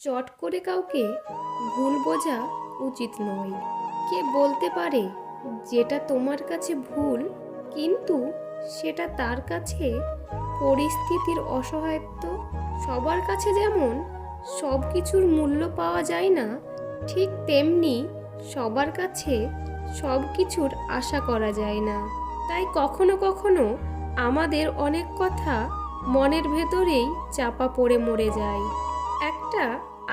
চট করে কাউকে ভুল বোঝা উচিত নয়। কে বলতে পারে যেটা তোমার কাছে ভুল, কিন্তু সেটা তার কাছে পরিস্থিতির অসহায়ত্ব, সবার কাছে যেমন সব কিছুর মূল্য পাওয়া যায় না, ঠিক তেমনি সবার কাছে সব কিছুর আশা করা যায় না। তাই কখনো কখনো আমাদের অনেক কথা মনের ভেতরেই চাপা পড়ে মরে যায়। একটা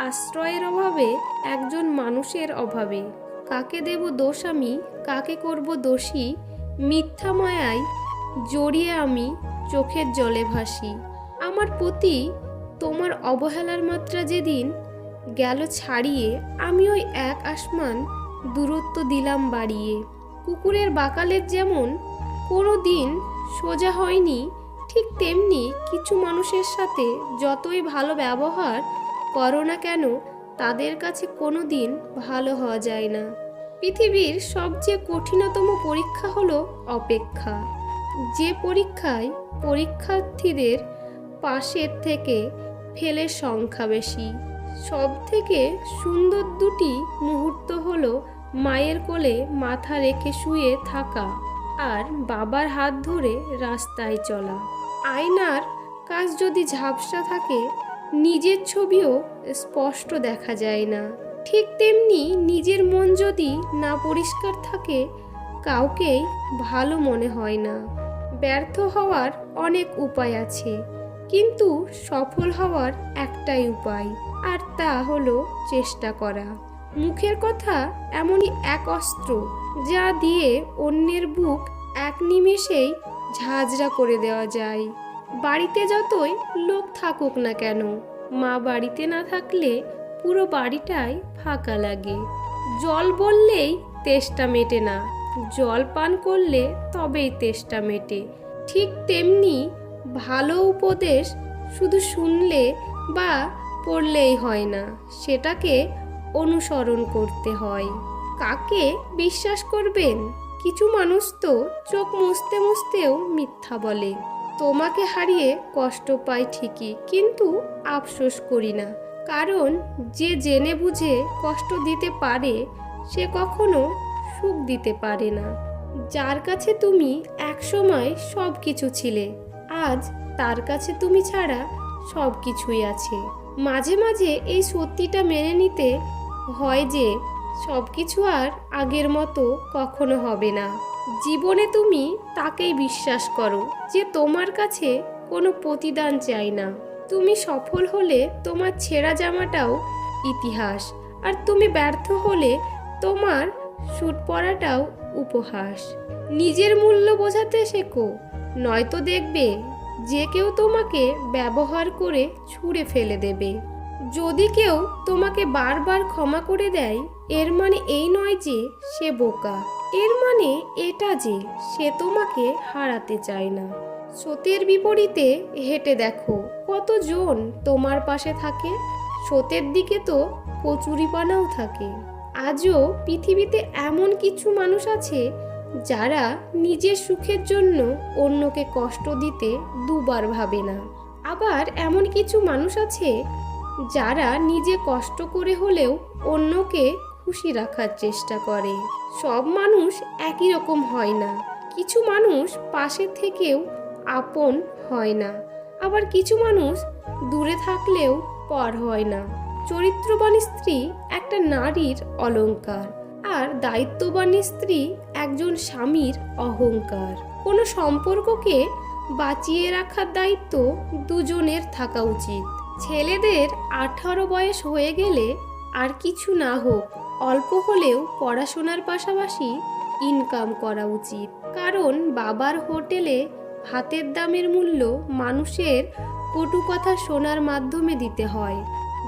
আশ্রয়ের অভাবে একজন মানুষের অভাবে। কাকে দেব দোষ আমি, কাকে করব দোষী? মিথ্যা মায়ায় জড়িয়ে আমি চোখের জলে ভাসি। আমার প্রতি তোমার অবহেলার মাত্রা যেদিন গেল ছাড়িয়ে, আমি ওই এক আসমান দূরত্ব দিলাম বাড়িয়ে। কুকুরের বাকালের যেমন কোনো দিন সোজা হয়নি, ঠিক তেমনি কিছু মানুষের সাথে যতই ভালো ব্যবহার করো না কেন, তাদের কাছে কোনো দিন ভালো হওয়া যায় না। পৃথিবীর সবচেয়ে কঠিনতম পরীক্ষা হলো অপেক্ষা। যে পরীক্ষায় পরীক্ষার্থীদের পাশের থেকে ফেলের সংখ্যা বেশি। সব থেকে সুন্দর দুটি মুহূর্ত হলো মায়ের কোলে মাথা রেখে শুয়ে থাকা আর বাবার হাত ধরে রাস্তায় চলা। আয়নার কাজ যদি ঝাপসা থাকে নিজের ছবিও স্পষ্ট দেখা যায় না। ঠিক তেমনি নিজের মন যদি না পরিষ্কার থাকে, কাউকেই ভালো মনে হয় না। ব্যর্থ হওয়ার অনেক উপায় আছে, কিন্তু সফল হওয়ার একটাই উপায়, আর তা হলো চেষ্টা করা। মুখের কথা এমনই এক অস্ত্র, যা দিয়ে অন্যের বুক এক নিমেষেই ঝাঁঝরা করে দেওয়া যায়। বাড়িতে যতই লোক থাকুক না কেন, মা বাড়িতে না থাকলে পুরো বাড়িটাই ফাঁকা লাগে। জল বললেই তেষ্টা মেটে না, জল পান করলে তবেই তেষ্টা মেটে। ঠিক তেমনি ভালো উপদেশ শুধু শুনলে বা পড়লেই হয় না, সেটাকে অনুসরণ করতে হয়। কাকে বিশ্বাস করবেন? কিছু মানুষ তো চোখ মুছতে মুছতেও মিথ্যা বলে। তোমাকে হারিয়ে কষ্ট পাই ঠিকই, কিন্তু আফসোস করি না। কারণ যে জেনে বুঝে কষ্ট দিতে পারে, সে কখনো সুখ দিতে পারে না। যার কাছে তুমি একসময় সব কিছু ছিলে, আজ তার কাছে তুমি ছাড়া সব কিছুই আছে। মাঝে মাঝে এই সত্যিটা মেনে নিতে হয় যে সব কিছু আর আগের মতো কখনো হবে না। জীবনে তুমি তাকেই বিশ্বাস করো যে তোমার কাছে কোনো প্রতিদান চাই না। তুমি সফল হলে তোমার ছেঁড়া জামাটাও ইতিহাস, আর তুমি ব্যর্থ হলে তোমার স্যুট পরাটাও উপহাস। নিজের মূল্য বোঝাতে শেখো, নয়তো দেখবে যে কেউ তোমাকে ব্যবহার করে ছুঁড়ে ফেলে দেবে। যদি কেউ তোমাকে বারবার ক্ষমা করে দেয়, এর মানে এই নয় যে সে বোকা। এর মানে এটা যে সে তোমাকে হারাতে চায় না। স্রোতের বিপরীতে হেঁটে দেখো, কতজন তোমার পাশে থাকে? স্রোতের দিকে তো কচুরিপানাও থাকে। আজও পৃথিবীতে এমন কিছু মানুষ আছে, যারা নিজের সুখের জন্য অন্যকে কষ্ট দিতে দুবার ভাবে না। আবার এমন কিছু মানুষ আছে যারা নিজে কষ্ট করে হলেও অন্যকে খুশি রাখার চেষ্টা করে। সব মানুষ একই রকম হয় না। কিছু মানুষ পাশে থেকেও আপন হয় না। আবার কিছু মানুষ দূরে থাকলেও পর হয় না। চরিত্রবান স্ত্রী একটা নারীর অলংকার আর দায়িত্ববান স্ত্রী একজন স্বামীর অহংকার। কোনো সম্পর্ককে বাঁচিয়ে রাখার দায়িত্ব দুজনের থাকা উচিত। ছেলেদের আঠারো বয়স হয়ে গেলে আর কিছু না হোক, অল্প হলেও পড়াশোনার পাশাপাশি ইনকাম করা উচিত। কারণ বাবার হোটেলে হাতের দামের মূল্য মানুষের কটু কথা শোনার মাধ্যমে দিতে হয়।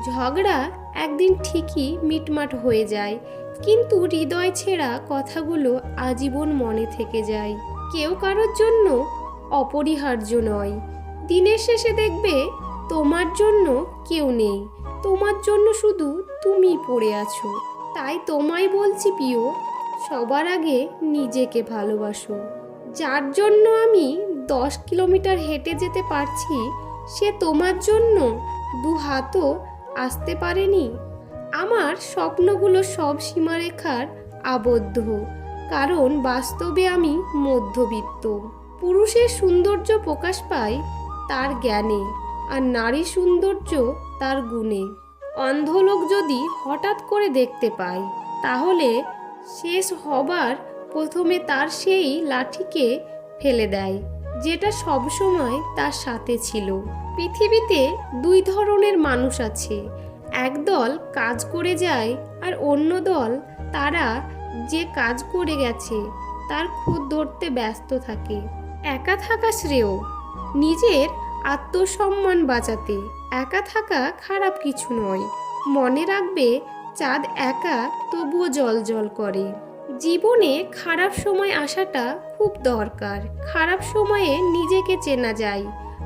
ঝগড়া একদিন ঠিকই মিটমাট হয়ে যায়, কিন্তু হৃদয় ছেঁড়া কথাগুলো আজীবন মনে থেকে যায়। কেউ কারোর জন্য অপরিহার্য নয়। দিনের শেষে দেখবে তোমার জন্য কেউ নেই। তোমার জন্য শুধু তুমি পড়ে আছো। তাই তোমায় বলছি, প্রিয়, সবার আগে নিজেকে ভালোবাসো। যার জন্য আমি দশ কিলোমিটার হেঁটে যেতে পারছি, সে তোমার জন্য দু হাতও আসতে পারেনি। আমার স্বপ্নগুলো সব সীমারেখার আবদ্ধ। কারণ বাস্তবে আমি মধ্যবিত্ত। পুরুষের সৌন্দর্য প্রকাশ পায় তার জ্ঞানে। আর নারী সৌন্দর্য তার গুণে। অন্ধলোক যদি হঠাৎ করে দেখতে পায়, তাহলে শেষ হবার প্রথমে তার সেই লাঠিকে ফেলে দেয়, যেটা সবসময় তার সাথে ছিল। পৃথিবীতে দুই ধরনের মানুষ আছে একদল কাজ করে যায় আর অন্য দল তারা যে কাজ করে গেছে, তার খুদ ধরতে ব্যস্ত থাকে। একা থাকা শ্রেয়, নিজের আত্মসম্মান বাঁচাতে। একা থাকা খারাপ কিছু নয়। মনে রাখবে, চাঁদ একা তবুও জল জল করে। জীবনে খারাপ সময় আসাটা খুব দরকার। খারাপ সময়ে নিজেকে চেনা যায়,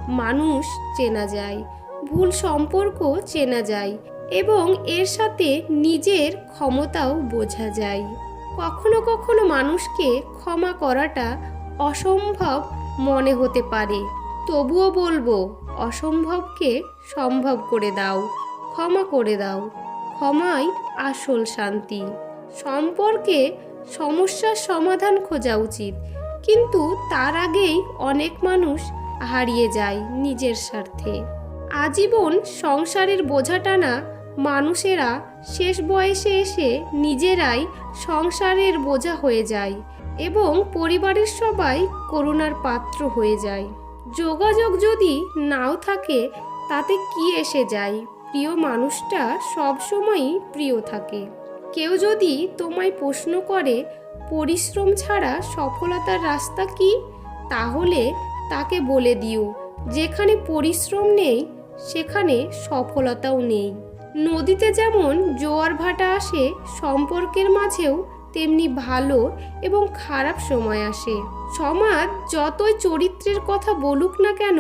মানুষ চেনা যায়, ভুল সম্পর্ক চেনা যায় এবং এর সাথে নিজের ক্ষমতাও বোঝা যায়। কখনো কখনো মানুষকে ক্ষমা করাটা অসম্ভব মনে হতে পারে। তবুও বলব, অসম্ভবকে সম্ভব করে দাও, ক্ষমা করে দাও। ক্ষমাই আসল শান্তি। সম্পর্কে সমস্যার সমাধান খোঁজা উচিত, কিন্তু তার আগেই অনেক মানুষ হারিয়ে যায় নিজের স্বার্থে। আজীবন সংসারের বোঝা টানা মানুষেরা শেষ বয়সে এসে নিজেরাই সংসারের বোঝা হয়ে যায় এবং পরিবারের সবাই করুণার পাত্র হয়ে যায়। যোগাযোগ যদি নাও থাকে, তাতে কি এসে যায়? প্রিয় মানুষটা সবসময়ই প্রিয় থাকে। কেউ যদি তোমায় প্রশ্ন করে, পরিশ্রম ছাড়া সফলতার রাস্তা কি? তাহলে তাকে বলে দিও, যেখানে পরিশ্রম নেই, সেখানে সফলতাও নেই। নদীতে যেমন জোয়ার ভাটা আসে, সম্পর্কের মাঝেও তেমনি ভালো এবং খারাপ সময় আসে। সমাজ যতই চরিত্রের কথা বলুক না কেন,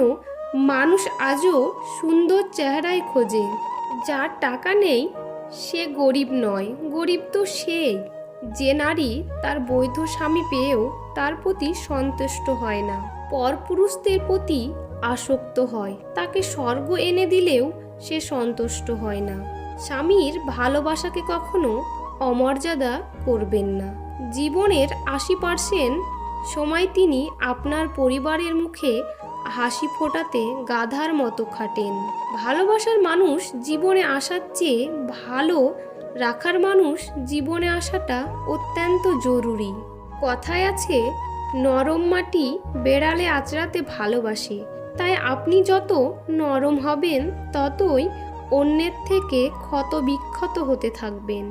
মানুষ আজও সুন্দর চেহারায় খোঁজে। যার টাকা নেই, সে গরিব নয়। গরিব তো সেই যে নারী তার বৈধ স্বামী পেয়েও তার প্রতি সন্তুষ্ট হয় না। পরপুরুষদের প্রতি আসক্ত হয়। তাকে স্বর্গ এনে দিলেও সে সন্তুষ্ট হয় না। স্বামীর ভালোবাসাকে কখনো অমর্যাদা করবেন না। জীবনের আশি পার্সেন্ট সময় তিনি আপনার পরিবারের মুখে হাসি ফোটাতে গাধার মতো খাটেন। ভালোবাসার মানুষ জীবনে আসার চেয়ে ভালো রাখার মানুষ জীবনে আসাটা অত্যন্ত জরুরি। কথায় আছে, নরম মাটি বেড়ালে আচড়াতে ভালোবাসে। তাই আপনি যত নরম হবেন, ততই অন্যের থেকে ক্ষত বিক্ষত হতে থাকবেন।